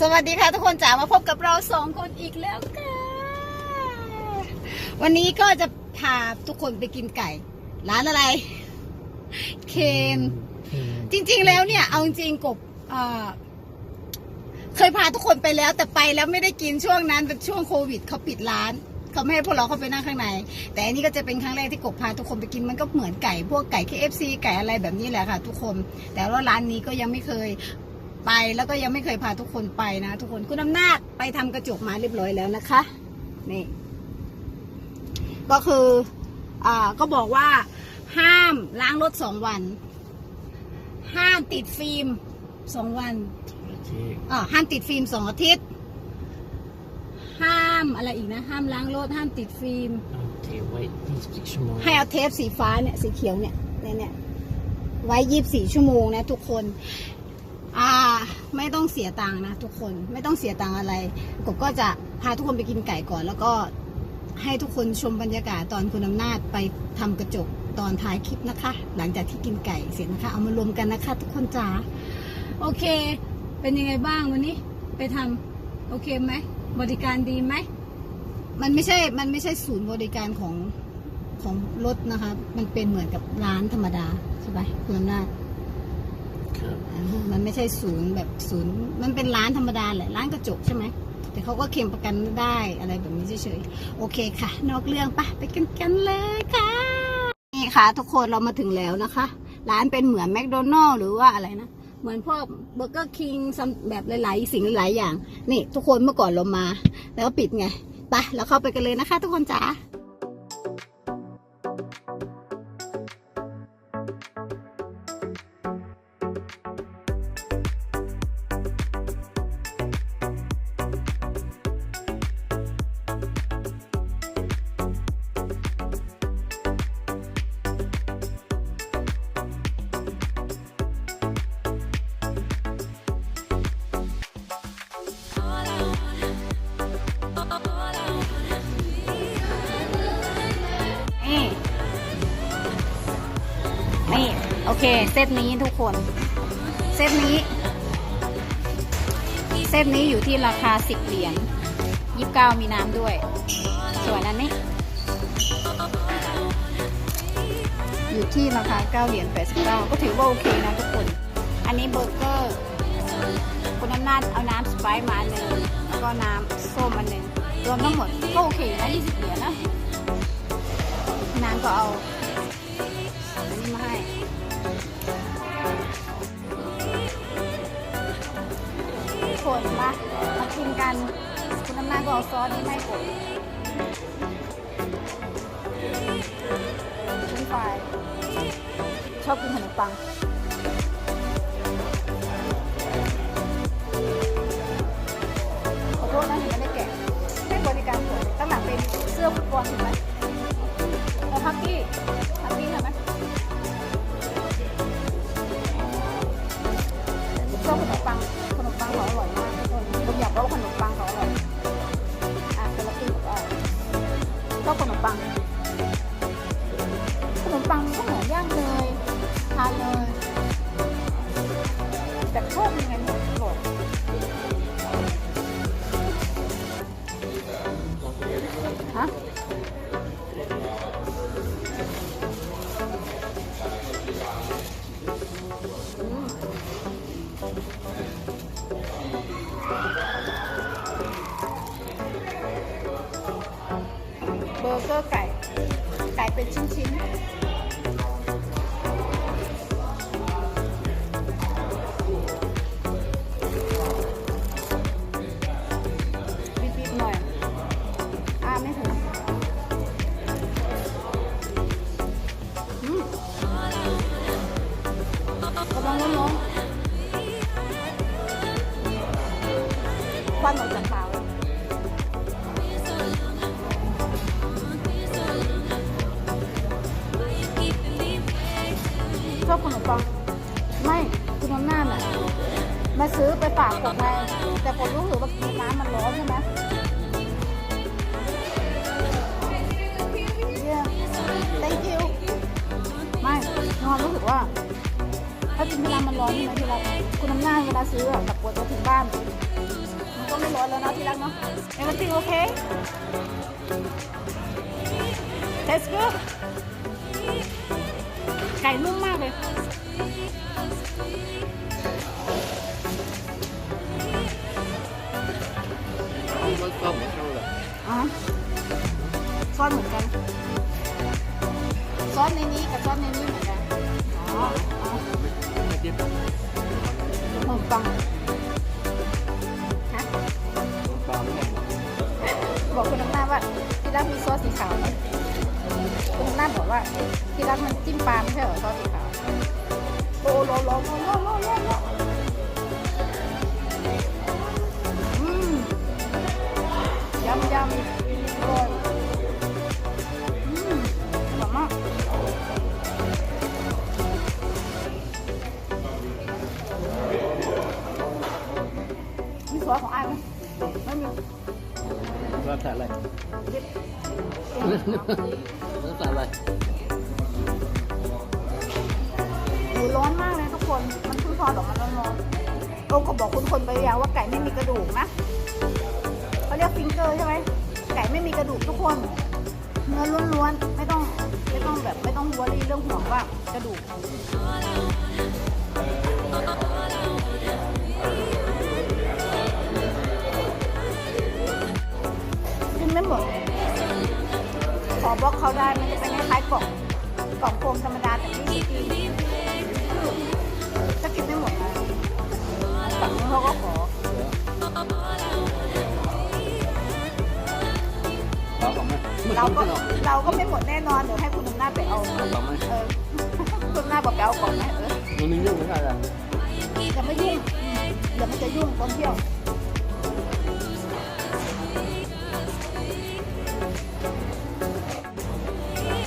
สวัสดีค่ะทุกคนจ๋ามาพบกับเราสองคนอีกแล้วค่ะวันนี้ก็จะพาทุกคนไปกินไก่ ร้านอะไร เคนจริง ๆ แล้วเนี่ย เอาจริงๆกบเอ่อเคยพาทุกคนไปแล้ว แต่ไปแล้วไม่ได้กินช่วงนั้นเป็นช่วงโควิดเขาปิดร้านเขาไม่ให้พวกเราเข้าไปนั่งข้างใน แต่อันนี้ก็จะเป็นครั้งแรกที่กบพาทุกคนไปกินมันก็เหมือนไก่ พวกไก่ KFC ไก่อะไรแบบนี้แหละค่ะ ทุกคน แต่ว่าร้านนี้ก็ยังไม่เคย ไปแล้วก็ยังไม่เคยพาทุกคนไปนะ ทุกคนคุณอำนาจไปทำกระจกมาเรียบร้อยแล้วนะคะ นี่ ก็คืออ่าก็บอกว่า ห้ามล้างรถสองวัน ห้ามติดฟิล์มสองวันโอเคอ่าห้ามติดฟิล์มสองอาทิตย์ ห้ามอะไรอีกนะ ห้ามล้างรถห้ามติดฟิล์มโอเคไว้24ชั่วโมงให้เอาเทปสีฟ้าเนี่ยสีเขียวเนี่ยเนี่ยเนี่ยไว้ยี่บสี่ชั่วโมงนะทุกคน อ่าไม่ต้องเสียตังค์นะทุกคนไม่ต้องเสียตังค์อะไรกบก็จะพาทุกคนไปกินไก่ก่อน แล้วก็ให้ทุกคนชมบรรยากาศตอนคุณอำนาจไปทำกระจกตอนท้ายคลิปนะคะ หลังจากที่กินไก่เสร็จนะคะ เอามารวมกันนะคะ ทุกคนจ๋าโอเค เป็นยังไงบ้างวันนี้ไปทำโอเคไหมบริการดีไหมมันไม่ใช่มันไม่ใช่ศูนย์บริการของของรถนะคะ มันเป็นเหมือนกับร้านธรรมดาใช่ไหมคุณอำนาจ มันไม่ใช่ศูนย์แบบศูนย์มันเป็นร้านธรรมดาแหละร้านกระจกใช่ไหมแต่เขาก็เค็มประกันได้อะไรแบบนี้เฉยๆโอเคค่ะ นอกเรื่องปะไปกันกันเลยค่ะนี่ค่ะ ทุกคนเรามาถึงแล้วนะคะ ร้านเป็นเหมือนแมคโดนัลล์หรือว่าอะไรนะเหมือนพวกเบอร์เกอร์คิงแบบหลายๆสิ่งหลายๆอย่าง นี่ ทุกคนเมื่อก่อนเรามา แล้วก็ปิดไงไปเราเข้าไปกันเลยนะคะ ทุกคนจ๋า เคเซตนี้ทุกคน เซตนี้ เซตนี้อยู่ที่ราคา 10 เหรียญ29 มีน้ำด้วย สวยนั้นนี่อยู่ที่ราคา 9 เหรียญ89 ก็ถือว่าโอเคนะทุกคน อันนี้เบอร์เกอร์คุณอำนาจเอาน้ำสไปซ์มาหนึ่งแล้วก็น้ำส้มอันหนึ่งรวมทั้งหมดก็โอเคนะ 20 เหรียญนะนางก็เอาอันนี้มาให้ ทุกคนมามากินกันคุณน้ำนาก็เอาซอสนี่ไม่กดชิ้นไฟรายชอบกินขนมปังขอโทษนะเห็นไม่ได้แกะให้บริการสวยตั้งหลังเป็นเสื้อฟุตบอลถูกไหมเอาฮักกี้ฮักกี้ใช่ไหม ขนมปัง ขนมปังก็เหมือนย่างเลยทานเลยแต่ชอบยังไง เกอร์ไก่ ไก่เป็นชิ้นๆบิดๆหน่อย อ่าไม่ถึงอืมกำลังร้อนๆควันออกจากปาก ฟังไม่คุณน้ำหน้าน่ะมาซื้อไปฝากผมไงแต่ผมรู้สึกว่าน้ำมันร้อนใช่ไหมเยี่ยม thank you ไม่นอนรู้สึกว่า ถ้ากินเวลามันร้อนใช่ไหมที่เราคุณน้ำหน้าเวลาซื้ออะกับปวดจะถึงบ้าน มันก็ไม่ร้อนแล้วนะที่รักเนาะ Everything okay That's good ไก่นุ่มมากเลย What's up with you? อ๋อซอสเหมือนกันซอสในนี้กับซอสในนี้เหมือนกัน อ๋ออ๋อขนมปังฮะบอกคุณน้ำหน้าว่าที่รักมีซอสสีขาวไหมคุณน้ำหน้าบอกว่าที่รักมันจิ้มปลาไม่ใช่เหรอซอสสีขาว ยำยำอร่อยอืมอร่อยมากมีซอสของไอ้ายไหมไม่มี What's that like? เด็ด What's that like? หมูร้ ร้อนมากเลยทุกคน มันเพิ่งทอดออกมาร้อนๆโอ้ก็บอกคุณคนไปยังว่าไก่ไม่มีกระดูกนะเขาเรียกฟิงเกอร์ใช่ไหมไก่ไม่มีกระดูกทุกคน เนื้อล้วนๆ ไม่ต้องไม่ต้องแบบไม่ต้องวอรี่เรื่องห่วงว่ากระดูกกินไม่หมด ขอบล็อกเขาได้มันจะเป็นคล้ายๆกล่องกล่องโฟมธรรมดาแต่ไม่มีกิน ถ้ากินไม่หมดนะฝั่งนู้นเขาก็ขอเราก็เราก็ไม่หมดแน่นอนเดี๋ยวให้คุณอำนาจไปเอาเออคุณอำนาจบอกไปเอาก่องไหมเออมันมียุ่งเหมือนกันอะอย่าไม่ยุ่งเดี๋ยวมันจะยุ่งตอนเที่ยว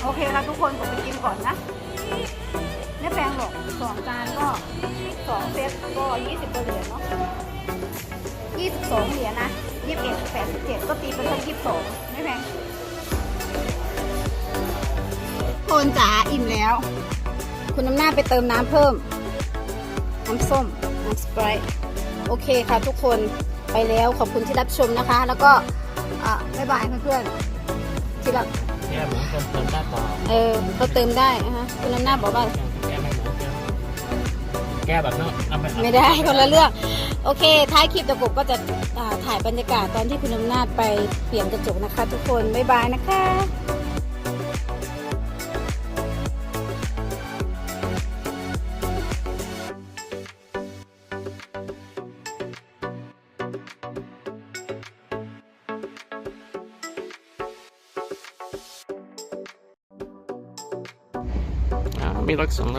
โอเคแล้วทุกคนผมไปกินก่อนนะ สองจานก็สองเซตก็ยี่สิบเหรียญเนาะยี่สิบสองเหรียญนะยี่สิบเอ็ดแปดสิบเจ็ดก็ตีเป็นเท่ายี่สิบสองไม่แพงคนจ๋าอิ่มแล้ว คุณน้ำหน้าจไปเติมน้ำเพิ่ม น้ำส้ม น้ำสไปร์โอเคค่ะทุกคนไปแล้วขอบคุณที่รับชมนะคะ แล้วก็อะบ๊ายบายเพื่อนๆที่รักแก้เหมือนกันเติมได้ต่อเออก็เติมได้นะคะคุณน้ำหน้าจบอกว่า แก้แบบนั้นเอาไปไม่ได้คนละเรื่องโอเค ท้ายคลิปตะกบก็จะอ่าถ่ายบรรยากาศตอนที่คุณอำนาจไปเปลี่ยนกระจกนะคะ ทุกคนบ๊ายบายนะคะ อ่ามีรถสองร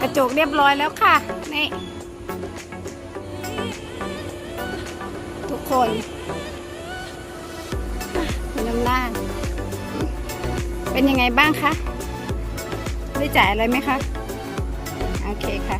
กระจกเรียบร้อยแล้วค่ะ นี่ ทุกคนคุณอำล่างเป็นยังไงบ้างคะ ได้จ่ายอะไรไหมคะ โอเคค่ะ